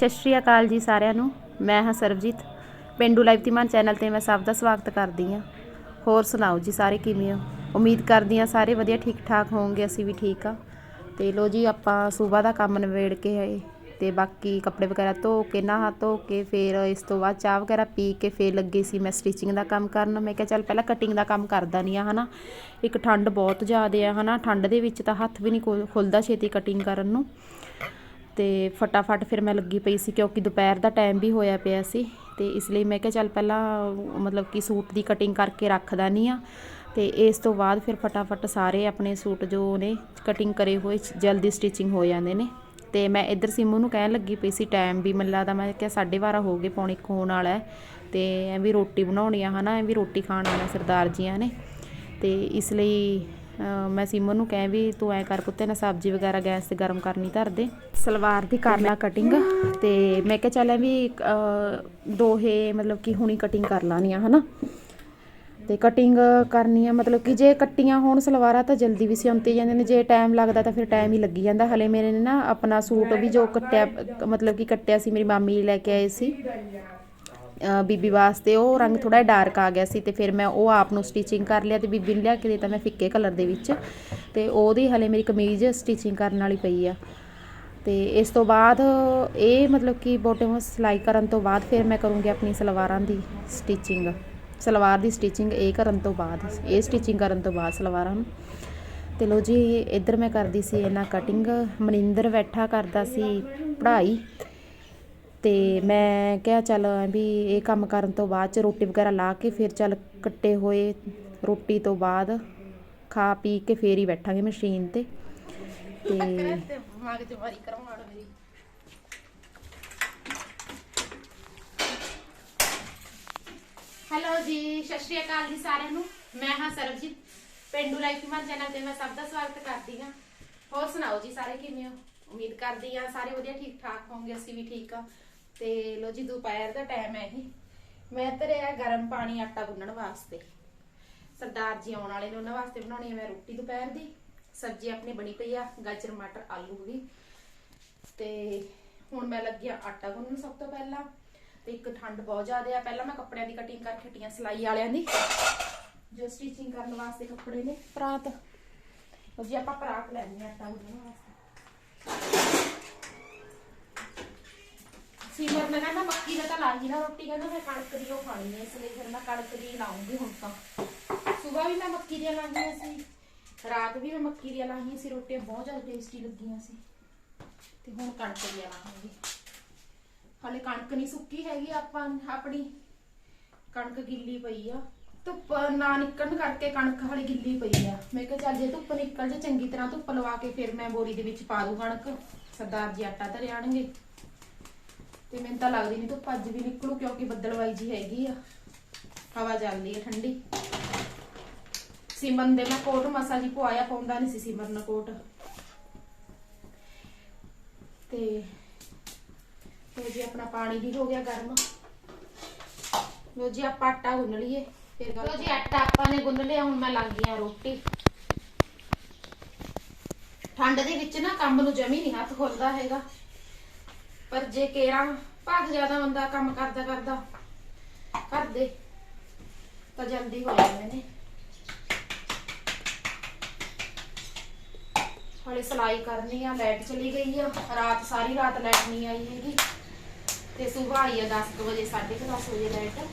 ਸਤਿ ਸ਼੍ਰੀ ਅਕਾਲ ਜੀ ਸਾਰਿਆਂ ਨੂੰ। ਮੈਂ ਹਾਂ ਸਰਬਜੀਤ। ਪਿੰਡੂ ਲਾਈਵ ਤਿਮਾਨ ਚੈਨਲ ਤੇ ਮੈਂ ਸਭ ਦਾ ਸਵਾਗਤ ਕਰਦੀ ਹਾਂ। ਹੋਰ ਸੁਣਾਓ ਜੀ ਸਾਰੇ ਕਿਵੇਂ ਹੋ? ਉਮੀਦ ਕਰਦੀ ਹਾਂ ਸਾਰੇ ਵਧੀਆ ਠੀਕ ਠਾਕ ਹੋਵੋਗੇ, ਅਸੀਂ ਵੀ ਠੀਕ ਆ ਤੇ ਲੋ ਜੀ, ਆਪਾਂ ਸਵੇਰ ਦਾ ਕੰਮ ਨਿਬੇੜ ਕੇ ਆਏ। ਤੇ ਬਾਕੀ ਕੱਪੜੇ ਵਗੈਰਾ ਧੋ ਕੇ, ਨਹਾ ਧੋ ਕੇ, ਫਿਰ ਇਸ ਤੋਂ ਬਾਅਦ ਚਾਹ ਵਗੈਰਾ ਪੀ ਕੇ ਫਿਰ ਲੱਗੀ ਸੀ ਮੈਂ ਸਟਿਚਿੰਗ ਦਾ ਕੰਮ ਕਰਨ। ਮੈਂ ਕਿਹਾ ਚੱਲ ਪਹਿਲਾਂ ਕਟਿੰਗ ਦਾ ਕੰਮ ਕਰਦਾ ਨਹੀਂ ਆ, ਹਨਾ। ਇੱਕ ਠੰਡ ਬਹੁਤ ਜ਼ਿਆਦਾ ਆ, ਹਨਾ। ਠੰਡ ਦੇ ਵਿੱਚ ਤਾਂ ਹੱਥ ਵੀ ਨਹੀਂ ਖੁੱਲ- ਖੁੱਲਦਾ ਛੇਤੀ ਕਟਿੰਗ ਕਰਨ ਨੂੰ। ਤੇ ਫਟਾਫਟ ਫਿਰ ਮੈਂ ਲੱਗੀ ਪਈ ਸੀ ਕਿਉਂਕਿ ਦੁਪਹਿਰ ਦਾ ਟਾਈਮ ਵੀ ਹੋਇਆ ਪਿਆ ਸੀ ਤੇ ਇਸ ਲਈ ਮੈਂ ਕਿਹਾ ਚੱਲ ਪਹਿਲਾਂ, ਮਤਲਬ ਕਿ ਸੂਟ ਦੀ ਕਟਿੰਗ ਕਰਕੇ ਰੱਖਦਾ ਨਹੀਂ ਆ ਤੇ ਇਸ ਤੋਂ ਬਾਅਦ ਫਿਰ ਫਟਾਫਟ ਸਾਰੇ ਆਪਣੇ ਸੂਟ ਜੋ ਨੇ ਕਟਿੰਗ ਕਰੇ ਹੋਏ, ਜਲਦੀ ਸਟਿਚਿੰਗ ਹੋ ਜਾਂਦੇ ਨੇ। ਤੇ ਮੈਂ ਇੱਧਰ ਸਿੰਮੂ ਨੂੰ ਕਹਿਣ ਲੱਗੀ ਪਈ ਸੀ ਟਾਈਮ ਵੀ ਮੈਨੂੰ ਲੱਗਦਾ, ਮੈਂ ਕਿਹਾ 12:30 ਹੋ ਗਏ, ਪੌਣੇ ਕੁ ਹੋਣ ਵਾਲਾ ਹੈ ਤੇ ਐ ਵੀ ਰੋਟੀ ਬਣਾਉਣੀ ਆ, ਹਨਾ ਐ ਵੀ ਰੋਟੀ ਖਾਣ ਆਉਣਾ ਸਰਦਾਰ ਜੀਆਂ ਨੇ। ਤੇ ਇਸ ਲਈ ਮੈਂ ਸਿਮਰ ਨੂੰ ਕਹਿ ਵੀ ਤੂੰ ਐ ਕਰ ਪੁੱਤੇ ਨਾ ਸਬਜ਼ੀ ਵਗੈਰਾ ਗੈਸ ਤੇ ਗਰਮ ਕਰਨੀ ਧਰ ਦੇ। ਸਲਵਾਰ ਦੀ ਕਰ ਲਾ ਕਟਿੰਗ ਤੇ ਮੈਂ ਕਿਹਾ ਚੱਲ ਵੀ ਦੋਹੇ ਮਤਲਬ ਕਿ ਹੁਣੀ ਕਟਿੰਗ ਕਰ ਲਾਣੀ ਆ ਹਨਾ? ਤੇ ਕਟਿੰਗ ਕਰਨੀ ਆ, ਮਤਲਬ ਕਿ ਜੇ ਕੱਟੀਆਂ ਹੋਣ ਸਲਵਾਰਾਂ ਤਾਂ ਜਲਦੀ ਵੀ ਸਿਉਂਤੇ ਜਾਂਦੇ ਨੇ, ਜੇ ਟਾਈਮ ਲੱਗਦਾ ਤਾਂ ਫਿਰ ਟਾਈਮ ਹੀ ਲੱਗੀ ਜਾਂਦਾ। ਹਲੇ ਮੇਰੇ ਨੇ ਨਾ ਆਪਣਾ ਸੂਟ ਵੀ ਜੋ ਕੱਟਿਆ, ਮਤਲਬ ਕਿ ਕੱਟਿਆ ਸੀ, ਮੇਰੀ ਮਾਮੀ ਲੈ ਕੇ ਆਏ ਸੀ। ਬੀਬੀ ਵਾਸਤੇ ਉਹ ਰੰਗ ਥੋੜਾ ਡਾਰਕ ਆ ਗਿਆ ਸੀ ਤੇ ਫਿਰ ਮੈਂ ਉਹ ਆਪ ਨੂੰ ਸਟਿਚਿੰਗ ਕਰ ਲਿਆ ਤੇ ਬੀਬੀ ਨੂੰ ਲਿਆ ਕੇ ਦਿੱਤਾ ਮੈਂ ਫਿੱਕੇ ਕਲਰ ਦੇ ਵਿੱਚ ਤੇ ਉਹਦੀ ਹਲੇ ਮੇਰੀ ਕਮੀਜ਼ ਸਟਿਚਿੰਗ ਕਰਨ ਵਾਲੀ ਪਈ ਆ। ਤੇ ਇਸ ਤੋਂ ਬਾਅਦ ਇਹ ਮਤਲਬ ਕਿ ਬੋਟਮ ਸਿਲਾਈ ਕਰਨ ਤੋਂ ਬਾਅਦ ਫਿਰ ਮੈਂ ਕਰੂੰਗੀ ਆਪਣੀ ਸਲਵਾਰਾਂ ਦੀ ਸਟਿਚਿੰਗ ਸਲਵਾਰ ਦੀ ਸਟਿਚਿੰਗ ਇਹ ਕਰਨ ਤੋਂ ਬਾਅਦ, ਇਹ ਸਟਿਚਿੰਗ ਕਰਨ ਤੋਂ ਬਾਅਦ ਸਲਵਾਰਾਂ ਨੂੰ। ਤੇ ਲੋ ਜੀ, ਇੱਧਰ ਮੈਂ ਕਰਦੀ ਸੀ ਇਹਨਾਂ ਕਟਿੰਗ ਮਨਿੰਦਰ ਬੈਠਾ ਕਰਦਾ ਸੀ ਪੜ੍ਹਾਈ। ਤੇ ਮੈਂ ਕਿਹਾ ਚੱਲ ਵੀ ਇਹ ਕੰਮ ਕਰਨ ਤੋਂ ਬਾਅਦ ਚ ਰੋਟੀ ਵਗੈਰਾ ਲਾ ਕੇ ਫਿਰ ਚੱਲ ਕੱਟੇ ਹੋਏ ਰੋਟੀ ਤੋਂ ਬਾਅਦ ਖਾ ਪੀ ਕੇ ਫੇਰ ਹੀ ਬੈਠਾਂਗੇ ਮਸ਼ੀਨ ਤੇ। ਤੇ ਹੈਲੋ ਜੀ, ਸਤਿ ਸ਼੍ਰੀ ਅਕਾਲ ਜੀ ਸਾਰਿਆਂ ਨੂੰ। ਮੈਂ ਹਾਂ ਸਰਬਜੀਤ, ਪਿੰਡੂ ਲਾਈਫ ਮਾਨ ਚੈਨਲ ਤੇ ਮੈਂ ਸਭ ਦਾ ਸਵਾਗਤ ਕਰਦੀ ਹਾਂ। ਹੋਰ ਸੁਣਾਓ ਜੀ, ਸਾਰੇ ਕਿਵੇਂ ਹੋ? ਉਮੀਦ ਕਰਦੀ ਹਾਂ ਸਾਰੇ ਵਧੀਆ ਠੀਕ ਠਾਕ ਹੋਵੋਗੇ ਅਸੀਂ ਵੀ ਠੀਕ ਆ ਤੇ ਲੋ ਜੀ ਦੁਪਹਿਰ ਦਾ ਟਾਈਮ ਹੈ ਇਹ ਮੈਂ ਧਰਿਆ ਗਰਮ ਪਾਣੀ ਆਟਾ ਗੁੰਨਣ ਵਾਸਤੇ। ਸਰਦਾਰ ਜੀ ਆਉਣ ਵਾਲੇ ਨੇ ਉਹਨਾਂ ਵਾਸਤੇ ਬਣਾਉਣੀ ਹੈ ਮੈਂ ਰੋਟੀ ਦੁਪਹਿਰ ਦੀ। ਸਬਜ਼ੀ ਆਪਣੀ ਬਣੀ ਪਈ ਆ, ਗਾਜਰ, ਮਟਰ, ਆਲੂ ਵੀ। ਤੇ ਹੁਣ ਮੈਂ ਲੱਗਿਆ ਆਟਾ ਗੁੰਨਣ ਸਭ ਤੋਂ ਪਹਿਲਾਂ। ਤੇ ਇੱਕ ਠੰਡ ਬਹੁਤ ਜ਼ਿਆਦਾ ਆ। ਪਹਿਲਾਂ ਮੈਂ ਕੱਪੜਿਆਂ ਦੀ ਕਟਿੰਗ ਕਰਕੇ ਹਟੀਆਂ ਸਿਲਾਈ ਵਾਲਿਆਂ ਦੀ। ਜੋ ਸਟਿਚਿੰਗ ਕਰਨ ਵਾਸਤੇ ਕੱਪੜੇ ਨੇ, ਪਰਾਤ। ਉਹ ਜੀ ਆਪਾਂ ਪਰਾਤ ਲੈਣੀ ਆ ਆਟਾ ਗੁੰਨਣ ਵਾਸਤੇ। ਸੀਮਰ ਨੇ ਕਹਿੰਦਾ ਮੱਕੀ ਦਾ ਤਾਂ ਲਾਹੀ ਨਾ ਰੋਟੀ ਕਹਿੰਦਾ ਮੈਂ ਕਣਕ ਦੀ ਉਹ ਖਾਣੀ ਹੈ, ਇਸ ਲਈ ਫਿਰ ਮੈਂ ਕਣਕ ਦੀ ਲਾਉਂਗੀ ਹੁਣ ਤਾਂ। ਸਵੇਰ ਵੀ ਮੈਂ ਮੱਕੀ ਦੀਆਂ ਲਾਈਆਂ ਸੀ, ਰਾਤ ਵੀ ਮੈਂ ਮੱਕੀ ਦੀਆਂ ਲਾਈਆਂ ਸੀ, ਰੋਟੀਆਂ ਬਹੁਤ ਜ਼ਿਆਦਾ ਟੇਸਟੀ ਲੱਗੀਆਂ ਸੀ। ਤੇ ਹੁਣ ਕਣਕ ਦੀਆਂ ਲਾਵਾਂਗੇ। ਹਾਲੇ ਕਣਕ ਨਹੀਂ ਸੁੱਕੀ ਹੈਗੀ ਆਪਾਂ, ਆਪਣੀ। ਕਣਕ ਗਿੱਲੀ ਪਈ ਆ। ਧੁੱਪ ਨਾ ਨਿਕਲਣ ਕਰਕੇ ਕਣਕ ਹਾਲੇ ਗਿੱਲੀ ਪਈ ਆ। ਮੈਂ ਕਿਹਾ ਚੱਲ ਜੇ ਧੁੱਪ ਨਿਕਲ ਜੇ, ਚੰਗੀ ਤਰ੍ਹਾਂ ਧੁੱਪ ਲਵਾ ਕੇ ਫਿਰ ਮੈਂ ਬੋਰੀ ਦੇ ਵਿੱਚ ਪਾ ਦੂ ਕਣਕ। ਸਰਦਾਰ ਜੀ ਆਟਾ ਧਰਿਆਣਗੇ ਤੇ ਮੈਨੂੰ ਤਾਂ ਲੱਗਦੀ ਨਹੀਂ ਧੁੱਪ ਅੱਜ ਵੀ ਨਿਕਲੂ ਕਿਉਂਕਿ ਬੱਦਲਵਾਈ ਜੀ ਹੈਗੀ ਆ। ਹਵਾ ਚੱਲਦੀ ਹੈ ਠੰਡੀ। ਸਿਮਰਨ ਦੇ ਮੈਂ ਕੋਟ ਮਸਾ ਜੀ ਪਵਾਇਆ ਪਾਉਂਦਾ ਨਹੀਂ ਸੀ ਸਿਮਰਨ ਕੋਟ। ਤੇ ਲੋ ਜੀ ਆਪਣਾ ਪਾਣੀ ਵੀ ਹੋ ਗਿਆ ਗਰਮ। ਲੋ ਜੀ ਆਪਾਂ ਆਟਾ ਗੁੰਨ ਲਈਏ। ਫਿਰ ਲੋ ਜੀ ਆਟਾ ਆਪਾਂ ਨੇ ਗੁੰਨ ਲਿਆ ਹੁਣ ਮੈਂ ਲੱਗ ਗਿਆ ਰੋਟੀ। ਠੰਡ ਦੇ ਵਿੱਚ ਨਾ ਕੰਮ ਨੂੰ ਜਮੀ ਨਹੀਂ ਹੱਥ ਖੁੱਲਦਾ ਹੈਗਾ। ਪਰ ਜੇ ਕੇਰਾ ਭਾਗ ਜ਼ਿਆਦਾ ਬੰਦਾ, ਕੰਮ ਕਰਦਾ ਕਰਦਾ, ਕਰਦੇ, ਤਾਂ ਜਲਦੀ ਹੋ ਜਾਂਦੇ ਨੇ। ਹਲੇ ਸਲਾਈ ਕਰਨੀ ਆ, ਲਾਈਟ ਚਲੀ ਗਈ ਆ, ਰਾਤ ਸਾਰੀ ਰਾਤ ਲਾਈਟ ਨਹੀਂ ਆਈ ਹੈਗੀ। ਤੇ ਸਵੇਰ ਆਈ ਆ 10 ਕੁ ਵਜੇ 10:30 ਵਜੇ ਲਾਈਟ।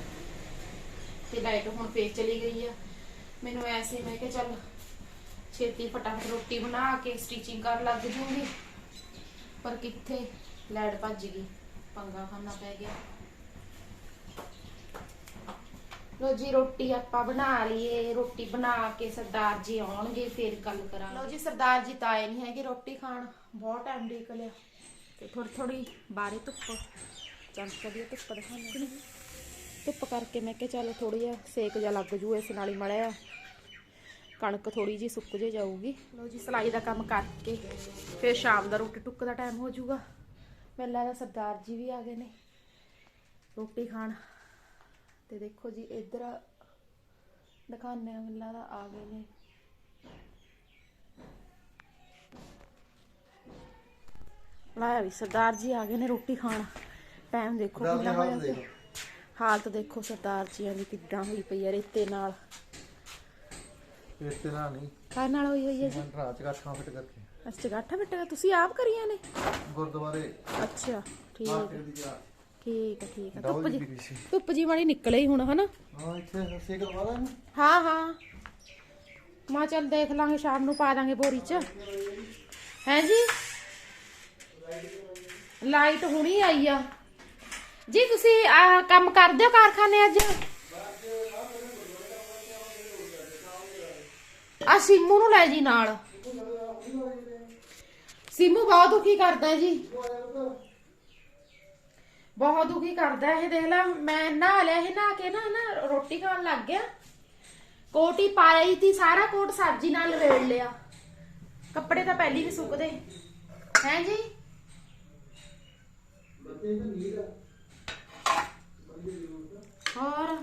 ਤੇ ਲਾਈਟ ਹੁਣ ਫੇਰ ਚਲੀ ਗਈ ਆ। ਮੈਨੂੰ ਐਸੇ ਮੈਂ ਕਿ ਚੱਲ ਛੇਤੀ ਫਟਾਫਟ ਰੋਟੀ ਬਣਾ ਕੇ ਸਟਿਚਿੰਗ ਕਰਨ ਲੱਗ ਜੂਗੀ। ਪਰ ਕਿੱਥੇ? ਲਾਈਟ ਭੱਜ ਗਈ। ਪੰਗਾ ਖਾਣਾ ਪੈ ਗਿਆ। ਲੋ ਜੀ ਰੋਟੀ ਆਪਾਂ ਬਣਾ ਲਈਏ। ਰੋਟੀ ਬਣਾ ਕੇ ਸਰਦਾਰ ਜੀ ਆਉਣਗੇ ਫਿਰ ਗੱਲ ਕਰਾਂਗੇ। ਲੋ ਜੀ ਸਰਦਾਰ ਜੀ ਤਾਂ ਆਏ ਨਹੀਂ ਹੈਗੇ ਰੋਟੀ ਖਾਣ। ਬਹੁਤ ਟਾਈਮ ਦੇਖ ਲਿਆ। ਤੇ ਥੋੜੀ ਥੋੜੀ ਬਾਰੇ ਧੁੱਪ। ਚਮਕਦੀ ਹੈ ਧੁੱਪ ਦਿਖਾਉਂਦੇ ਧੁੱਪ ਕਰਕੇ ਮੈਂ ਕਿਹਾ ਚੱਲ ਥੋੜੀ ਜਿਹਾ ਸੇਕ ਜਿਹਾ ਲੱਗ ਜੂ ਇਸ ਨਾਲ ਹੀ ਮੜਿਆ ਕਣਕ ਥੋੜੀ ਜੀ ਸੁੱਕ ਜੇ ਜਾਊਗੀ। ਲੋ ਜੀ ਸਲਾਈ ਦਾ ਕੰਮ ਕਰਕੇ ਫਿਰ ਸ਼ਾਮ ਦਾ ਰੋਟੀ ਟੁੱਕ ਦਾ ਟਾਈਮ ਹੋ ਜਾਊਗਾ। ਮੈਨੂੰ ਲੱਗਦਾ ਸਰਦਾਰ ਜੀ ਵੀ ਆ ਗਏ ਨੇ। ਰੋਟੀ ਖਾਣ। ਤੇ ਦੇਖੋ ਜੀ ਇੱਧਰ ਆ ਮੈਨੂੰ ਲੱਗਦਾ ਆ ਗਏ ਨੇ। ਲਾਇਆ ਵੀ ਸਰਦਾਰ ਜੀ ਆ ਗਏ ਨੇ ਰੋਟੀ ਖਾਣ। ਟਾਈਮ ਦੇਖੋ ਕਿੰਨਾ ਹੋਇਆ ਹਾਲਤ ਦੇਖੋ ਸਰਦਾਰ ਜੀਆਂ ਦੀ ਕਿੱਦਾਂ ਹੋਈ ਪਈ ਹੈ ਰੇਤੇ ਨਾਲ। ਨਹੀਂ। ਨਾਲ ਹੋਈ ਹੋਈ ਹੈ ਜੀ? ਮੈਂ ਰਾਤ ਦਾ ਖਾਂ ਫਿੱਟ ਕਰਕੇ। ਅੱਛਾ ਗਾਠਾ ਬਿੱਟਾ ਤੁਸੀਂ ਆਪ ਕਰੀਆਂ ਨੇ? ਗੁਰਦੁਆਰੇ। ਅੱਛਾ ਠੀਕ ਮਾਰਕੀਟ ਦੀ ਜਾ ਠੀਕ ਹੈ ਠੀਕ ਹੈ। ਡਬਲ ਧੁੱਪ ਦੀ ਜੀ ਪੀਰੀ ਸੀ। ਧੁੱਪ ਜੀ ਮਾੜੀ ਨਿਕਲੇ ਹੀ ਹੁਣ ਹਨਾ? ਹਾਂ ਇੱਥੇ ਸੇਕ ਲਵਾ ਦਾਂ ਹਾਂ ਹਾਂ। ਮਾ ਚੱਲ ਦੇਖ ਲਾਂਗੇ ਸ਼ਾਮ ਨੂੰ ਪਾ ਦਾਂਗੇ ਬੋਰੀ ਚ। ਹੈ ਜੀ? ਲਾਈਟ ਹੁਣੀ ਆਈ ਆ। ਜੀ ਤੁਸੀਂ ਆਹ ਕੰਮ ਕਰਦੇ ਹੋ ਕਾਰਖਾਨੇ ਅੱਜ? ਆ ਸਿੰਮੂ ਨੂੰ ਲੈ ਜੀ ਨਾਲ। ਸਿੰਮੂ ਬਹੁਤ ਦੁਖੀ ਕਰਦਾ ਜੀ। ਬਹੁਤ ਦੁਖੀ ਕਰਦਾ ਇਹ ਦੇਖ ਲੈ, ਮੈਂ ਨਹਾ ਲਿਆ ਇਹ ਨਹਾ ਕੇ ਨਾ ਨਾ ਰੋਟੀ ਖਾਣ ਲੱਗ ਗਿਆ। ਕੋਟ ਹੀ ਤੀ ਸਾਰਾ ਕੋਟ ਸਬਜ਼ੀ ਨਾਲ ਲਵੇੜ ਲਿਆ। ਕੱਪੜੇ ਤਾਂ ਪਹਿਲੀ ਵੀ ਸੁੱਕਦੇ। ਹੈ ਜੀ? ਹੋਰ?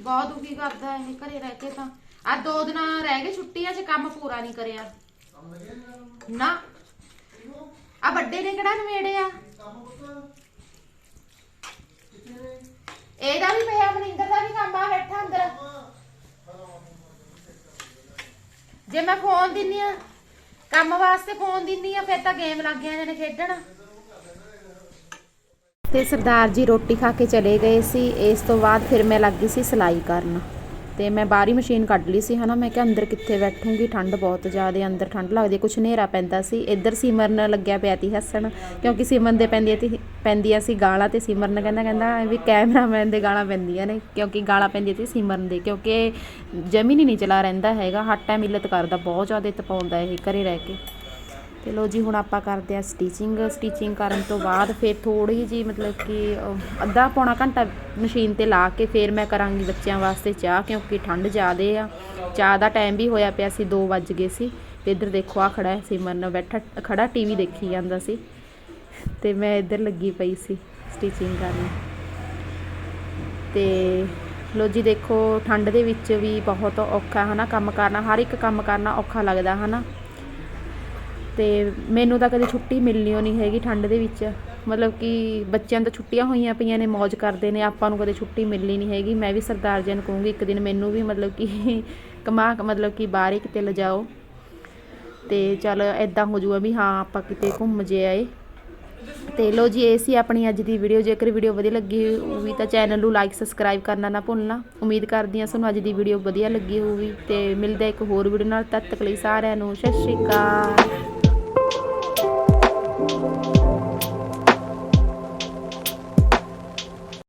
ਬਹੁਤ ਦੁਖੀ ਕਰਦਾ ਇਹ, ਘਰੇ ਰਹਿ ਕੇ ਤਾਂ। ਆ ਦੋ ਦਿਨ ਰਹਿ ਗਏ ਛੁੱਟੀਆਂ 'ਚ, ਕੰਮ ਪੂਰਾ ਨਹੀਂ ਕਰਿਆ। ਨਾ। ਆ ਵੱਡੇ ਨੇ ਕਿਹੜਾ ਨਵੇੜਿਆ? ਇਹਦਾ ਵੀ ਪਿਆ, ਮਨਿੰਦਰ ਦਾ ਵੀ ਕੰਮ ਆ, ਬੈਠਾ ਅੰਦਰ। ਜੇ ਮੈਂ ਫੋਨ ਦਿੰਨੀ ਆ, ਕੰਮ ਵਾਸਤੇ ਫੋਨ ਦਿੰਨੀ ਆ, ਫਿਰ ਤਾਂ ਗੇਮ ਲੱਗ ਜਾਂਦੇ ਨੇ ਖੇਡਣ। ਤੇ ਸਰਦਾਰ ਜੀ ਰੋਟੀ ਖਾ ਕੇ ਚਲੇ ਗਏ ਸੀ, ਇਸ ਤੋਂ ਬਾਅਦ ਫਿਰ ਮੈਂ ਲੱਗੀ ਸੀ ਸਿਲਾਈ ਕਰਨ। ਤੇ ਮੈਂ ਬਾਹਰੀ ਮਸ਼ੀਨ ਕੱਢ ਲਈ ਸੀ ਹਨਾ, ਮੈਂ ਕਿਹਾ ਅੰਦਰ ਕਿੱਥੇ ਬੈਠੂੰਗੀ, ਠੰਡ ਬਹੁਤ ਜ਼ਿਆਦਾ ਅੰਦਰ ਠੰਡ ਲੱਗਦੀ ਕੁਛ ਹਨੇਰਾ ਪੈਂਦਾ ਸੀ, ਇੱਧਰ ਸਿਮਰਨ ਲੱਗਿਆ ਪਿਆ ਤੀ ਹੱਸਣ, ਕਿਉਂਕਿ ਸਿਮਰਨ ਦੇ ਪੈਂਦੀਆਂ ਤੀ ਪੈਂਦੀਆਂ ਸੀ ਗਾਲਾਂ ਤੇ ਸਿਮਰਨ ਕਹਿੰਦਾ ਕਹਿੰਦਾ ਵੀ ਕੈਮਰਾਮੈਨ ਦੇ ਗਾਲਾਂ ਪੈਂਦੀਆਂ ਨੇ, ਕਿਉਂਕਿ ਗਾਲਾਂ ਪੈਂਦੀਆਂ ਤੀ ਸਿਮਰਨ ਦੇ, ਕਿਉਂਕਿ ਜਮੀਨ ਹੀ ਨਹੀਂ ਚਲਾ ਰਹਿੰਦਾ ਹੈਗਾ ਹਰ ਟਾਈਮ ਮਿਲਤ ਕਰਦਾ, ਬਹੁਤ ਜ਼ਿਆਦਾ ਤਪਾਉਂਦਾ ਇਹ ਘਰੇ ਰਹਿ ਕੇ। ਤੇ ਲੋ ਜੀ, ਹੁਣ ਆਪਾਂ ਕਰਦੇ ਆ ਸਟਿਚਿੰਗ ਸਟਿਚਿੰਗ ਕਰਨ ਤੋਂ ਬਾਅਦ ਫਿਰ ਥੋੜੀ ਜੀ ਮਤਲਬ ਕਿ ਅੱਧਾ ਪੌਣਾ ਘੰਟਾ ਮਸ਼ੀਨ ਤੇ ਲਾ ਕੇ ਫਿਰ ਮੈਂ ਕਰਾਂਗੀ ਬੱਚਿਆਂ ਵਾਸਤੇ ਚਾਹ, ਕਿਉਂਕਿ ਠੰਡ ਜ਼ਿਆਦੇ ਆ। ਚਾਹ ਦਾ ਟਾਈਮ ਵੀ ਹੋਇਆ ਪਿਆ ਸੀ 2 ਵੱਜ ਗਏ ਸੀ। ਤੇ ਇੱਧਰ ਦੇਖੋ ਆ ਖੜਾ ਹੈ ਸਿਮਰਨ ਬੈਠਾ, ਖੜਾ ਟੀਵੀ ਦੇਖੀ ਜਾਂਦਾ ਸੀ। ਤੇ ਮੈਂ ਇੱਧਰ ਲੱਗੀ ਪਈ ਸੀ ਸਟਿਚਿੰਗ ਕਰਨ। ਤੇ ਲੋ ਜੀ, ਦੇਖੋ, ਠੰਡ ਦੇ ਵਿੱਚ ਵੀ ਬਹੁਤ ਔਖਾ ਹਨਾ ਕੰਮ ਕਰਨਾ, ਹਰ ਇੱਕ ਕੰਮ ਕਰਨਾ ਔਖਾ ਲੱਗਦਾ ਹਨਾ ਤੇ ਮੈਨੂੰ ਤਾਂ ਕਦੇ ਛੁੱਟੀ ਮਿਲਣੀ ਓ ਨਹੀਂ ਹੈਗੀ ਠੰਡ ਦੇ ਵਿੱਚ। ਮਤਲਬ ਕਿ ਬੱਚਿਆਂ ਤੋਂ ਛੁੱਟੀਆਂ ਹੋਈਆਂ ਪਈਆਂ ਨੇ ਮौज ਕਰਦੇ ਨੇ, ਆਪਾਂ ਨੂੰ ਕਦੇ ਛੁੱਟੀ ਮਿਲਣੀ ਨਹੀਂ ਹੈਗੀ। ਮੈਂ ਵੀ ਸਰਦਾਰ ਜੀ ਨੂੰ ਕਹੂੰਗੀ, ਇੱਕ ਦਿਨ ਮੈਨੂੰ ਵੀ ਮਤਲਬ ਕਿ ਕਮਾ, ਮਤਲਬ ਕਿ ਬਾਹਰ ਹੀ ਕਿਤੇ ਲਿਜਾਓ। ਤੇ ਚੱਲ ਐਦਾਂ ਹੋ ਜੂਗਾ ਵੀ ਹਾਂ, ਆਪਾਂ ਕਿਤੇ ਘੁੰਮ ਜੇ ਆਏ। ਤੇ ਲੋ ਜੀ, ਇਹ ਸੀ ਆਪਣੀ ਅੱਜ ਦੀ ਵੀਡੀਓ ਜੇਕਰ ਵੀਡੀਓ ਵਧੀਆ ਲੱਗੀ ਹੋਈ ਤਾਂ ਚੈਨਲ ਨੂੰ ਲਾਈਕ ਸਬਸਕ੍ਰਾਈਬ ਕਰਨਾ ਨਾ ਭੁੱਲਣਾ। ਉਮੀਦ ਕਰਦੀ ਹਾਂ ਤੁਹਾਨੂੰ ਅੱਜ ਦੀ ਵੀਡੀਓ ਵਧੀਆ ਲੱਗੀ ਹੋਵੇ ਤੇ ਮਿਲਦੇ ਇੱਕ ਹੋਰ ਵੀਡੀਓ ਨਾਲ। ਤਦ ਤੱਕ ਲਈ ਸਾਰਿਆਂ ਨੂੰ ਸਤਿ ਸ਼੍ਰੀ ਅਕਾਲ।